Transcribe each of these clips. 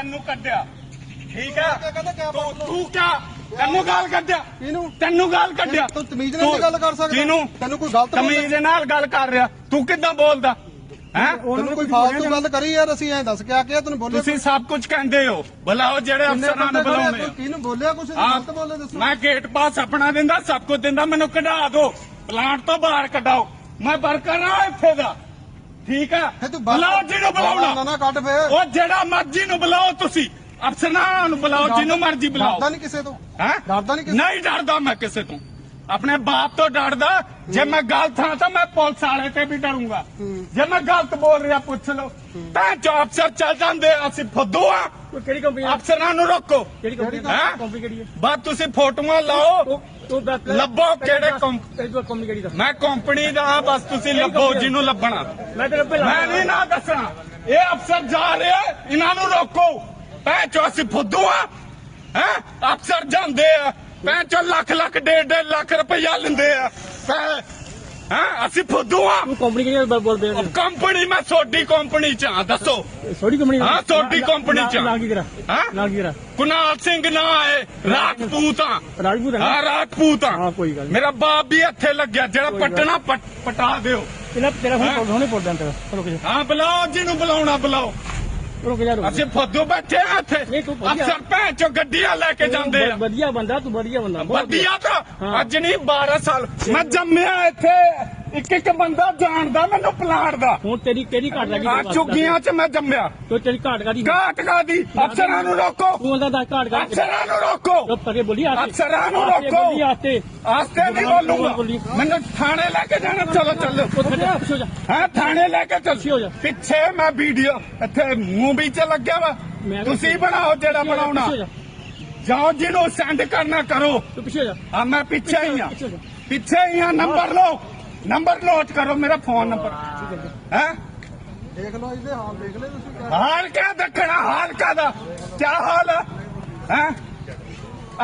ਤੈਨੂੰ ਕੱਢਿਆ। ਠੀਕ ਕਿਆ ਤੂੰ ਤੂੰ ਕਿਆ? ਤੈਨੂੰ ਗਾਲ ਕੱਢਿਆ? ਕਿਹਨੂੰ? ਤੈਨੂੰ ਗਾਲ ਕੱਢਿਆ? ਤੂੰ ਤਮੀਜ਼ ਨਾਲ ਗੱਲ ਕਰ ਸਕਦਾ। ਕਿਹਨੂੰ ਤੈਨੂੰ ਕੋਈ ਗਲਤ? ਤਮੀਜ਼ ਨਾਲ ਗੱਲ ਕਰ ਰਿਹਾ। ਤੂੰ ਕਿੱਦਾਂ ਬੋਲਦਾ? ਹੈ? ਤੈਨੂੰ ਕੋਈ ਫਾਲਤੂ ਗੱਲ ਕਰੀ ਯਾਰ ਅਸੀਂ ਐਂ ਦੱਸ ਕਿਆ ਕਿਹਾ ਤੈਨੂੰ ਬੋਲਿਆ ਤੁਸੀਂ ਸਭ ਕੁਝ ਕਹਿੰਦੇ ਹੋ। ਬੁਲਾਓ ਜਿਹੜੇ ਅਫਸਰਾਂ ਨੂੰ ਖੜੇ ਆ, ਬੁਲਾਉਣੇ ਤੂੰ ਕਿਹਨੂੰ ਬੋਲਿਆ ਕੁਛ? ਆ ਗਲਤ ਬੋਲੇ ਦੱਸੋ। ਮੈਂ ਗੇਟ ਪਾਸ ਆਪਣਾ ਦਿੰਦਾ ਸਭ ਕੁਝ ਦਿੰਦਾ ਮੈਨੂੰ ਕਢਾ ਦਿਓ। ਪਲਾਂਟ ਤੋਂ ਬਾਹਰ ਕਢਾਓ। ਮੈਂ ਵਰਕਰ ਆ ਇੱਥੇ ਦਾ। ਠੀਕ ਹੈ ਫੇ ਤੂੰ ਬਾਹਰ- ਬੁਲਾਓ ਜਿਹਨੂੰ ਨਾ ਬੁਲਾਉਣਾ। ਨਾ ਕੱਢ ਫੇ। ਉਹ ਜਿਹੜਾ ਮਰਜ਼ੀ ਨੂੰ ਬੁਲਾਓ ਤੁਸੀਂ। ਅਫਸਰਾਂ ਨੂੰ ਬੁਲਾਓ ਜਿਹਨੂੰ ਮਰਜ਼ੀ ਬੁਲਾਓ। ਡਰਦਾ ਨਹੀਂ ਕਿਸੇ ਤੋਂ। ਹੈ? ਡਰਦਾ ਨਹੀਂ ਕਿਸੇ ਨਹੀਂ ਡਰਦਾ ਮੈਂ ਕਿਸੇ ਤੋਂ। ਆਪਣੇ ਬਾਪ ਤੋਂ ਡਰਦਾ ਜੇ ਮੈਂ ਗਲਤ ਹਾਂ ਤਾਂ ਮੈਂ ਪੁਲਿਸ ਵਾਲੇ ਤੇ ਵੀ ਡਰੂੰਗਾ। ਜੇ ਮੈਂ ਗਲਤ ਬੋਲ ਰਿਹਾ ਪੁੱਛ ਲਓ। ਤਾਂ ਜੋ ਅਫਸਰ ਚੱਲ ਜਾਂਦੇ ਅਸੀਂ ਫੁੱਦੂ ਆ ਕਿਹੜੀ ਕੰਪਨੀ ਅਫਸਰਾਂ ਨੂੰ ਰੋਕੋ। ਕਿਹੜੀ ਕੰਪਨੀ ਹੈਂ? ਕੰਪਨੀ ਕਿਹੜੀ ਹੈ ਬਸ ਤੁਸੀਂ ਫੋਟੋਆਂ ਲਾਓ। ਤੂੰ ਤੂੰ ਦੱਸ ਲੱਭੋ ਕਿਹੜੇ ਤੂੰ ਕੰਪਨੀ ਕਿਹੜੀ ਦੱਸ। ਮੈਂ ਕੰਪਨੀ ਦਾ ਬਸ ਤੁਸੀਂ ਲੱਭੋ ਜਿਹਨੂੰ ਲੱਭਣਾ। ਮੈਂ ਤੇਰੇ ਪਹਿਲਾਂ ਮੈਂ ਨਹੀਂ ਨਾ ਦੱਸਣਾ। ਇਹ ਅਫਸਰ ਜਾ ਰਿਹਾ ਇਹਨਾਂ ਨੂੰ ਰੋਕੋ। ਭੈਣ ਚੋ ਅਸੀਂ ਫੁੱਦੂ ਆ ਹੈ? ਅਫਸਰ ਜਾਂਦੇ ਆ। ਭੈਣ ਚੋ ਲੱਖ ਲੱਖ ਡੇਢ ਡੇਢ ਲੱਖ ਰੁਪਇਆ ਲੈਂਦੇ ਆ। ਹੈ ਅਸੀਂ ਫੁੱਦੂ ਆ। ਤੂੰ ਕੰਪਨੀ ਕਿਹੜੀ ਬੋਲ ਬੋਲ ਦੇ ਕੰਪਨੀ ਮੈਂ ਛੋਟੀ ਕੰਪਨੀ ਚ ਆ ਦੱਸੋ। ਛੋਟੀ ਕੰਪਨੀ ਹਾਂ, ਛੋਟੀ company ਚ। ਨਾ ਕੀ ਕਰਾ? ਹਾਂ? ਨਾ ਕੀ ਕਰਾ? ਕੁਨਾਲ ਸਿੰਘ ਨਾ ਹੈ ਰਾਜਪੂਤ ਆ। ਰਾਜਪੂਤ ਹੈ ਹਾਂ ਰਾਜਪੂਤ ਆ। ਹਾਂ, ਕੋਈ ਗੱਲ। ਮੇਰਾ ਬਾਪ ਵੀ ਇੱਥੇ ਲੱਗਿਆ ਜਿਹੜਾ ਪਟਣਾ ਪਟ- ਦਿਓ। ਤੇਰਾ ਤੇਰਾ? ਹੁਣ ਹੁਣੇ ਪੋੜ ਤੇਰਾ ਰੁਕ ਜਾ ਹਾਂ ਬੁਲਾਓ ਜਿਹਨੂੰ ਬੁਲਾਉਣਾ ਬੁਲਾਓ। ਰੁਕ ਜਾ ਰੁਕ ਅਸੀਂ ਫੱਦੂ ਬੈਠੇ ਆ ਇੱਥੇ। ਨਹੀਂ, ਤੂੰ ਵਧੀਆ- ਅਫਸਰ ਭੈਣ ਚੋ ਗੱਡੀਆਂ ਲੈ ਕੇ ਜਾਂਦੇ ਆ। ਵਧੀਆ ਬੰਦਾ ਤੂੰ ਵਧੀਆ ਬੰਦਾ ਬਹੁਤ ਵਧੀਆ ਤਾਂ ਹਾਂ। ਅੱਜ ਨਹੀਂ 12 ਸਾਲ। ਮੈਂ ਜੰਮਿਆ ਇੱਥੇ। ਇੱਕ ਇੱਕ ਬੰਦਾ ਜਾਣਦਾ ਮੈਨੂੰ ਪਲਾਟ ਦਾ। ਹੁਣ ਤੇਰੀ ਕਿਹੜੀ ਘਾਟ ਲੱਗੀ ਆ ਚੁੱਗੀਆਂ 'ਚ ਮੈਂ ਜੰਮਿਆ। ਤੂੰ ਤੇਰੀ ਘਾਟ ਕਾਦੀ ਘਾਟ ਕਾਦੀ? ਅਫਸਰਾਂ ਨੂੰ ਰੋਕੋ। ਤੂੰ ਉਹਦਾ ਦੱਸ ਘਾਟ ਕਾਦੀ ਅਫਸਰਾਂ ਨੂੰ ਰੋਕੋ। ਚੁੱਪ ਕਰਕੇ ਬੋਲੀ ਆਸਤੇ। ਅਫਸਰਾਂ ਨੂੰ ਰੋਕੋ। ਬੋਲੀ ਆਸਤੇ। ਆਸਤੇ ਨਹੀਂ ਬੋਲੂਗਾ। ਮੈਨੂੰ ਥਾਣੇ ਲੈ ਕੇ ਜਾਣਾ। ਚਲੋ ਚੱਲੋ। ਪਿੱਛੇ ਹੋ ਜਾ। ਹਾਂ ਥਾਣੇ ਲੈ ਕੇ ਪਿੱਛੇ ਹੋ ਜਾ। ਚੱਲ ਪਿੱਛੇ ਮੈਂ ਵੀਡੀਓ ਇੱਥੇ ਮੂਵੀ 'ਚ ਲੱਗਿਆ ਵਾ। ਤੁਸੀਂ ਬਣਾਓ ਜਿਹੜਾ ਬਣਾਉਣਾ। ਜਾਓ ਜਿਹਨੂੰ ਸੈਂਡ ਕਰਨਾ ਕਰੋ। ਤੂੰ ਪਿੱਛੇ ਹੋ ਜਾ। ਆ ਮੈਂ ਪਿੱਛੇ ਹੀ ਆ। ਪਿੱਛੇ ਹੋ ਜਾ। ਪਿੱਛੇ ਹੀ ਆ ਨੰਬਰ ਲਓ। ਨੰਬਰ ਨੋਟ ਕਰੋ ਮੇਰਾ ਫੋਨ ਨੰਬਰ। ਹੈ? ਦੇਖ ਲਓ ਇਹਦੇ ਹਾਲ ਦੇਖ ਲੈ ਤੁਸੀਂ ਹਾਲ ਕਿਆ ਦੇਖਣਾ ਹਾਲ ਕਾਦਾ ਕੀ ਹਾਲ ਹੈ ਹੈ?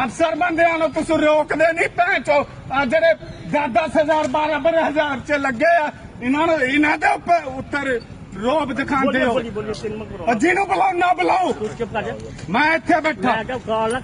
ਅਫਸਰ ਬੰਦਿਆਂ ਨੂੰ ਤੁਸੀਂ ਰੋਕਦੇ ਨਹੀਂ ਭੈਂਚੋ ਆ ਜਿਹੜੇ 10-10000 12-12000 ਚ ਲੱਗੇ ਆ ਇਹਨਾਂ ਨੂੰ ਇਹਨਾਂ ਦੇ ਉੱਪਰ ਉੱਤਰ ਰੋਬ ਦਿਖਾਉਂਦੇ ਹੋ। ਜਿਹਨੂੰ ਬੁਲਾਓ ਨਾ ਬੁਲਾਓ। ਮੈਂ ਇੱਥੇ ਬੈਠਾ। ਮੈਂ ਕਿਹਾ ਗਾਲ ਨਾ